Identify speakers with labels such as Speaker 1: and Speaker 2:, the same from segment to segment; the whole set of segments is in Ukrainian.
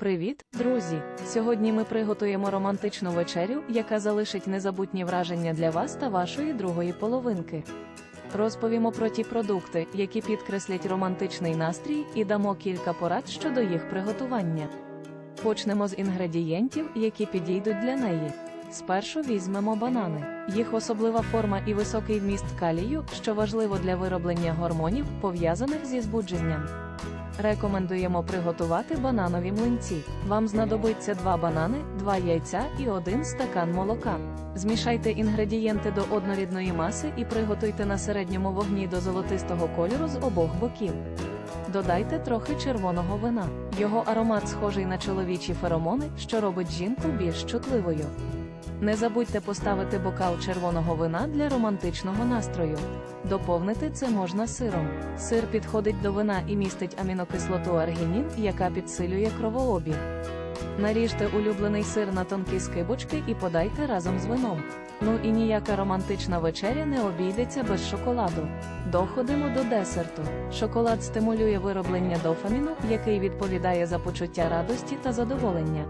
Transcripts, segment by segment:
Speaker 1: Привіт, друзі! Сьогодні ми приготуємо романтичну вечерю, яка залишить незабутні враження для вас та вашої другої половинки. Розповімо про ті продукти, які підкреслять романтичний настрій, і дамо кілька порад щодо їх приготування. Почнемо з інгредієнтів, які підійдуть для неї. Спершу візьмемо банани. Їх особлива форма і високий вміст калію, що важливо для вироблення гормонів, пов'язаних зі збудженням. Рекомендуємо приготувати бананові млинці. Вам знадобиться 2 банани, 2 яйця і 1 стакан молока. Змішайте інгредієнти до однорідної маси і приготуйте на середньому вогні до золотистого кольору з обох боків. Додайте трохи червоного вина. Його аромат схожий на чоловічі феромони, що робить жінку більш чутливою. Не забудьте поставити бокал червоного вина для романтичного настрою. Доповнити це можна сиром. Сир підходить до вина і містить амінокислоту аргінін, яка підсилює кровообіг. Наріжте улюблений сир на тонкі скибочки і подайте разом з вином. Ну і ніяка романтична вечеря не обійдеться без шоколаду. Доходимо до десерту. Шоколад стимулює вироблення дофаміну, який відповідає за почуття радості та задоволення.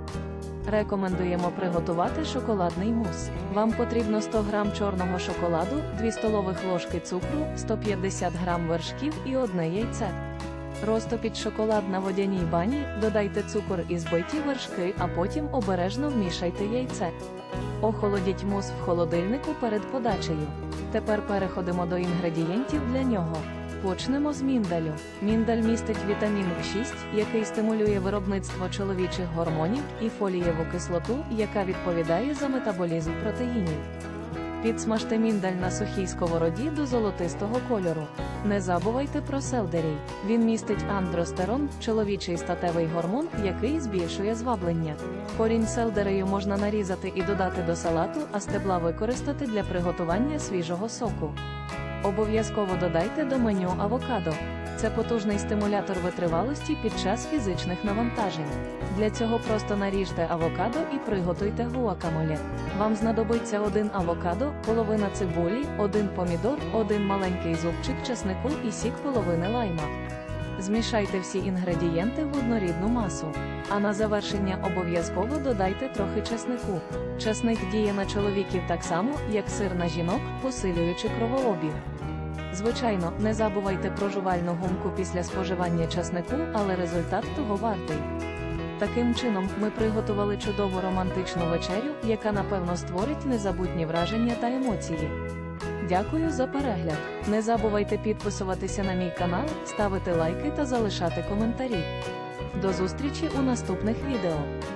Speaker 1: Рекомендуємо приготувати шоколадний мус. Вам потрібно 100 г чорного шоколаду, 2 столових ложки цукру, 150 г вершків і одне яйце. Розтопіть шоколад на водяній бані, додайте цукор і збиті вершки, а потім обережно вмішайте яйце. Охолодіть мус в холодильнику перед подачею. Тепер переходимо до інгредієнтів для нього. Почнемо з міндалю. Міндаль містить вітамін К6, який стимулює виробництво чоловічих гормонів, і фолієву кислоту, яка відповідає за метаболізм протеїнів. Підсмажте міндаль на сухій сковороді до золотистого кольору. Не забувайте про селдерій. Він містить андростерон, чоловічий статевий гормон, який збільшує зваблення. Корінь селдерею можна нарізати і додати до салату, а стебла використати для приготування свіжого соку. Обов'язково додайте до меню авокадо. Це потужний стимулятор витривалості під час фізичних навантажень. Для цього просто наріжте авокадо і приготуйте гуакамоле. Вам знадобиться один авокадо, половина цибулі, один помідор, один маленький зубчик чеснику і сік половини лайма. Змішайте всі інгредієнти в однорідну масу. А на завершення обов'язково додайте трохи чеснику. Чесник діє на чоловіків так само, як сир на жінок, посилюючи кровообіг. Звичайно, не забувайте про жувальну гумку після споживання часнику, але результат того вартий. Таким чином, ми приготували чудову романтичну вечерю, яка напевно створить незабутні враження та емоції. Дякую за перегляд. Не забувайте підписуватися на мій канал, ставити лайки та залишати коментарі. До зустрічі у наступних відео.